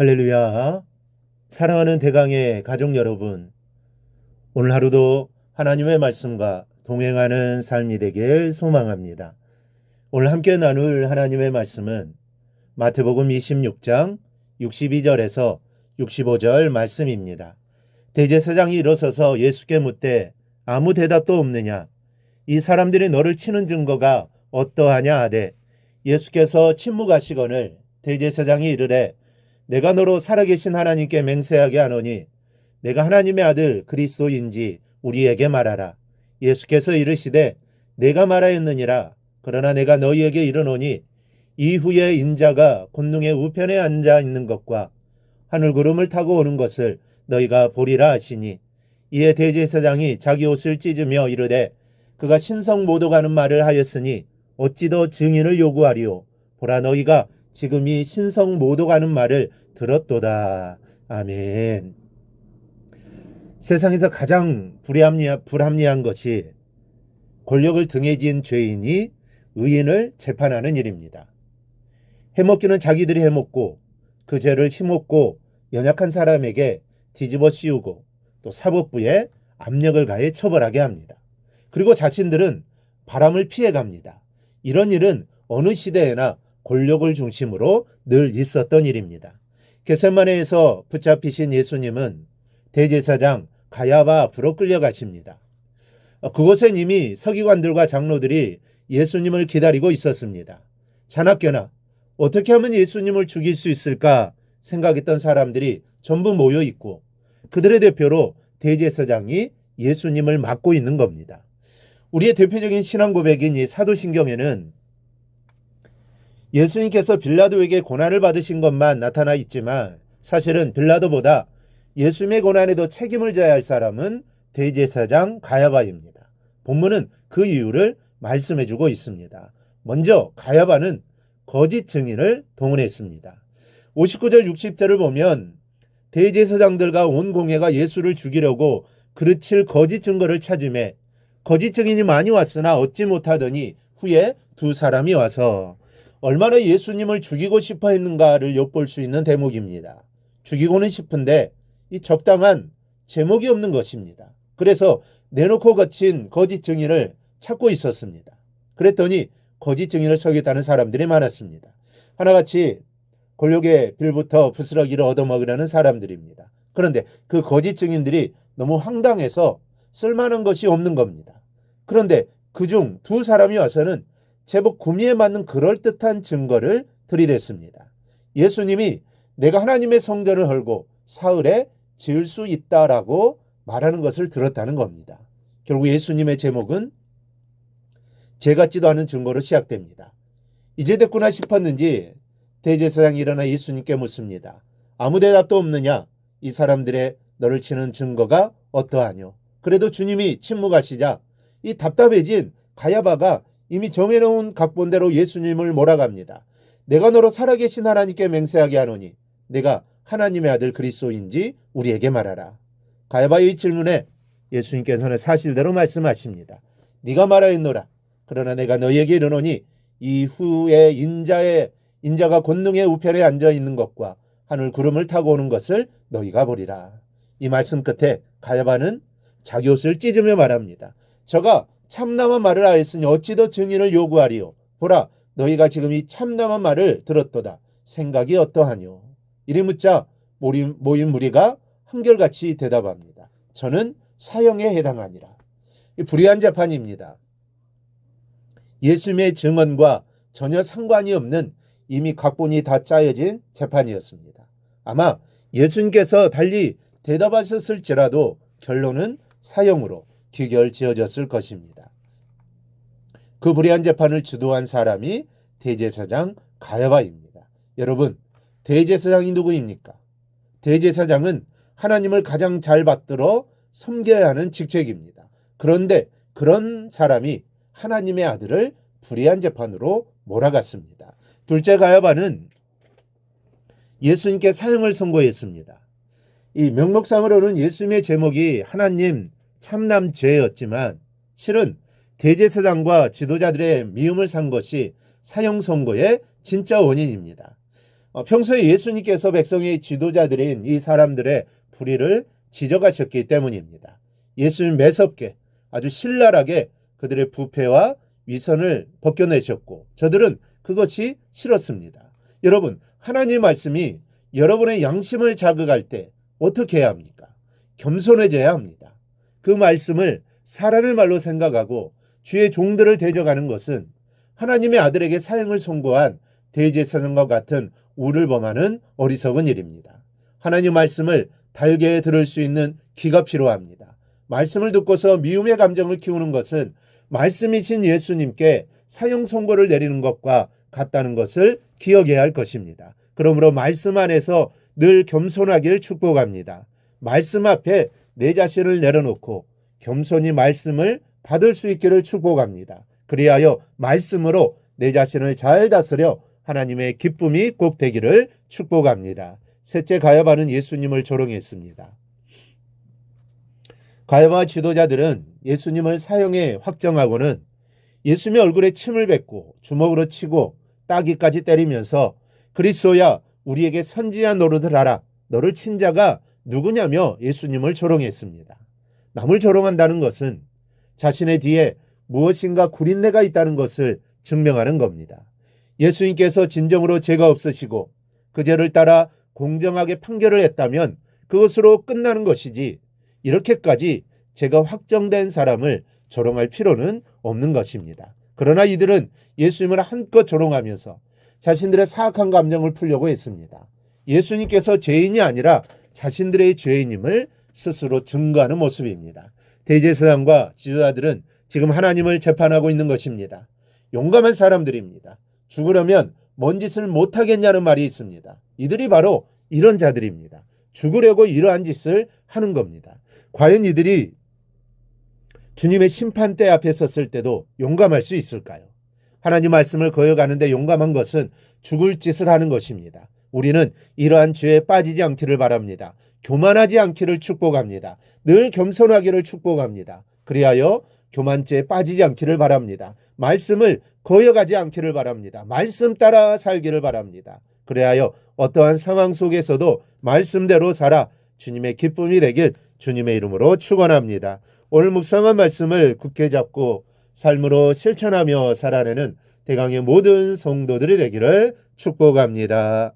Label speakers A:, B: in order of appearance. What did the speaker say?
A: 할렐루야. 사랑하는 대강의 가족 여러분. 오늘 하루도 하나님의 말씀과 동행하는 삶이 되길 소망합니다. 오늘 함께 나눌 하나님의 말씀은 마태복음 26장 62절에서 65절 말씀입니다. 대제사장이 일어서서 예수께 묻되 아무 대답도 없느냐? 이 사람들이 너를 치는 증거가 어떠하냐 하되 예수께서 침묵하시거늘 대제사장이 이르되 내가 너로 살아계신 하나님께 맹세하게 하노니 내가 하나님의 아들 그리스도인지 우리에게 말하라. 예수께서 이르시되 내가 말하였느니라. 그러나 내가 너희에게 이르노니 이후에 인자가 곤능의 우편에 앉아 있는 것과 하늘 구름을 타고 오는 것을 너희가 보리라 하시니 이에 대제사장이 자기 옷을 찢으며 이르되 그가 신성 모독하는 말을 하였으니 어찌 더 증인을 요구하리요 보라 너희가 지금 이 신성 모독하는 말을 들었도다. 아멘. 세상에서 가장 불합리한, 불합리한 것이 권력을 등에 지은 죄인이 의인을 재판하는 일입니다. 해먹기는 자기들이 해먹고 그 죄를 힘없고 연약한 사람에게 뒤집어 씌우고 또 사법부에 압력을 가해 처벌하게 합니다. 그리고 자신들은 바람을 피해 갑니다. 이런 일은 어느 시대에나 권력을 중심으로 늘 있었던 일입니다. 게셋마네에서 붙잡히신 예수님은 대제사장 가야바 앞으로 끌려가십니다. 그곳엔 이미 서기관들과 장로들이 예수님을 기다리고 있었습니다. 자나깨나 어떻게 하면 예수님을 죽일 수 있을까 생각했던 사람들이 전부 모여 있고 그들의 대표로 대제사장이 예수님을 맡고 있는 겁니다. 우리의 대표적인 신앙 고백인 이 사도신경에는 예수님께서 빌라도에게 고난을 받으신 것만 나타나 있지만 사실은 빌라도보다 예수님의 고난에도 책임을 져야 할 사람은 대제사장 가야바입니다. 본문은 그 이유를 말씀해 주고 있습니다. 먼저 가야바는 거짓 증인을 동원했습니다. 59절 60절을 보면 대제사장들과 온 공회가 예수를 죽이려고 그르칠 거짓 증거를 찾음에 거짓 증인이 많이 왔으나 얻지 못하더니 후에 두 사람이 와서 얼마나 예수님을 죽이고 싶어 했는가를 엿볼 수 있는 대목입니다. 죽이고는 싶은데 이 적당한 제목이 없는 것입니다. 그래서 내놓고 거친 거짓 증인을 찾고 있었습니다. 그랬더니 거짓 증인을 서겠다는 사람들이 많았습니다. 하나같이 권력의 빌부터 부스러기를 얻어먹으려는 사람들입니다. 그런데 그 거짓 증인들이 너무 황당해서 쓸만한 것이 없는 겁니다. 그런데 그 중 두 사람이 와서는 제법 구미에 맞는 그럴듯한 증거를 들이댔습니다. 예수님이 내가 하나님의 성전을 헐고 사흘에 지을 수 있다라고 말하는 것을 들었다는 겁니다. 결국 예수님의 제목은 제 같지도 않은 증거로 시작됩니다. 이제 됐구나 싶었는지 대제사장이 일어나 예수님께 묻습니다. 아무 대답도 없느냐? 이 사람들의 너를 치는 증거가 어떠하뇨? 그래도 주님이 침묵하시자 이 답답해진 가야바가 이미 정해놓은 각본대로 예수님을 몰아갑니다. 내가 너로 살아계신 하나님께 맹세하게 하노니 내가 하나님의 아들 그리스도인지 우리에게 말하라. 가야바의 질문에 예수님께서는 사실대로 말씀하십니다. 네가 말하였노라. 그러나 내가 너희에게 이르노니 이후에 인자의 인자가 권능의 우편에 앉아 있는 것과 하늘 구름을 타고 오는 것을 너희가 보리라. 이 말씀 끝에 가야바는 자기 옷을 찢으며 말합니다. 저가 참남한 말을 하였으니 어찌 더 증인을 요구하리요. 보라 너희가 지금 이 참남한 말을 들었도다. 생각이 어떠하뇨. 이리 묻자 모임, 모인 무리가 한결같이 대답합니다. 저는 사형에 해당하니라. 불의한 재판입니다. 예수님의 증언과 전혀 상관이 없는 이미 각본이 다 짜여진 재판이었습니다. 아마 예수님께서 달리 대답하셨을지라도 결론은 사형으로 귀결 지어졌을 것입니다. 그 불의한 재판을 주도한 사람이 대제사장 가야바입니다. 여러분, 대제사장이 누구입니까? 대제사장은 하나님을 가장 잘 받들어 섬겨야 하는 직책입니다. 그런데 그런 사람이 하나님의 아들을 불의한 재판으로 몰아갔습니다. 둘째 가야바는 예수님께 사형을 선고했습니다. 이 명목상으로는 예수님의 제목이 하나님 참남죄였지만 실은 대제사장과 지도자들의 미움을 산 것이 사형 선고의 진짜 원인입니다. 어, 평소에 예수님께서 백성의 지도자들인 이 사람들의 불의를 지적하셨기 때문입니다. 예수님 매섭게 아주 신랄하게 그들의 부패와 위선을 벗겨내셨고 저들은 그것이 싫었습니다. 여러분 하나님 말씀이 여러분의 양심을 자극할 때 어떻게 해야 합니까? 겸손해져야 합니다. 그 말씀을 사람의 말로 생각하고 주의 종들을 대적하는 것은 하나님의 아들에게 사형을 선고한 대제사장과 같은 우를 범하는 어리석은 일입니다. 하나님 말씀을 달게 들을 수 있는 귀가 필요합니다. 말씀을 듣고서 미움의 감정을 키우는 것은 말씀이신 예수님께 사형 선고를 내리는 것과 같다는 것을 기억해야 할 것입니다. 그러므로 말씀 안에서 늘 겸손하길 축복합니다. 말씀 앞에 내 자신을 내려놓고 겸손히 말씀을 받을 수 있기를 축복합니다. 그리하여 말씀으로 내 자신을 잘 다스려 하나님의 기쁨이 꼭 되기를 축복합니다. 셋째 가야바는 예수님을 조롱했습니다. 가야바 지도자들은 예수님을 사형에 확정하고는 예수님의 얼굴에 침을 뱉고 주먹으로 치고 따기까지 때리면서 그리스도야 우리에게 선지자 노릇을 하라. 너를 친 자가 누구냐며 예수님을 조롱했습니다. 남을 조롱한다는 것은 자신의 뒤에 무엇인가 구린내가 있다는 것을 증명하는 겁니다. 예수님께서 진정으로 죄가 없으시고 그 죄를 따라 공정하게 판결을 했다면 그것으로 끝나는 것이지 이렇게까지 죄가 확정된 사람을 조롱할 필요는 없는 것입니다. 그러나 이들은 예수님을 한껏 조롱하면서 자신들의 사악한 감정을 풀려고 했습니다. 예수님께서 죄인이 아니라 자신들의 죄인임을 스스로 증거하는 모습입니다. 대제사장과 지도자들은 지금 하나님을 재판하고 있는 것입니다. 용감한 사람들입니다. 죽으려면 뭔 짓을 못하겠냐는 말이 있습니다. 이들이 바로 이런 자들입니다. 죽으려고 이러한 짓을 하는 겁니다. 과연 이들이 주님의 심판대 앞에 섰을 때도 용감할 수 있을까요? 하나님 말씀을 거역하는데 용감한 것은 죽을 짓을 하는 것입니다. 우리는 이러한 죄에 빠지지 않기를 바랍니다. 교만하지 않기를 축복합니다. 늘 겸손하기를 축복합니다. 그리하여 교만죄에 빠지지 않기를 바랍니다. 말씀을 거역하지 않기를 바랍니다. 말씀 따라 살기를 바랍니다. 그리하여 어떠한 상황 속에서도 말씀대로 살아 주님의 기쁨이 되길 주님의 이름으로 축원합니다. 오늘 묵상한 말씀을 굳게 잡고 삶으로 실천하며 살아내는 대강의 모든 성도들이 되기를 축복합니다.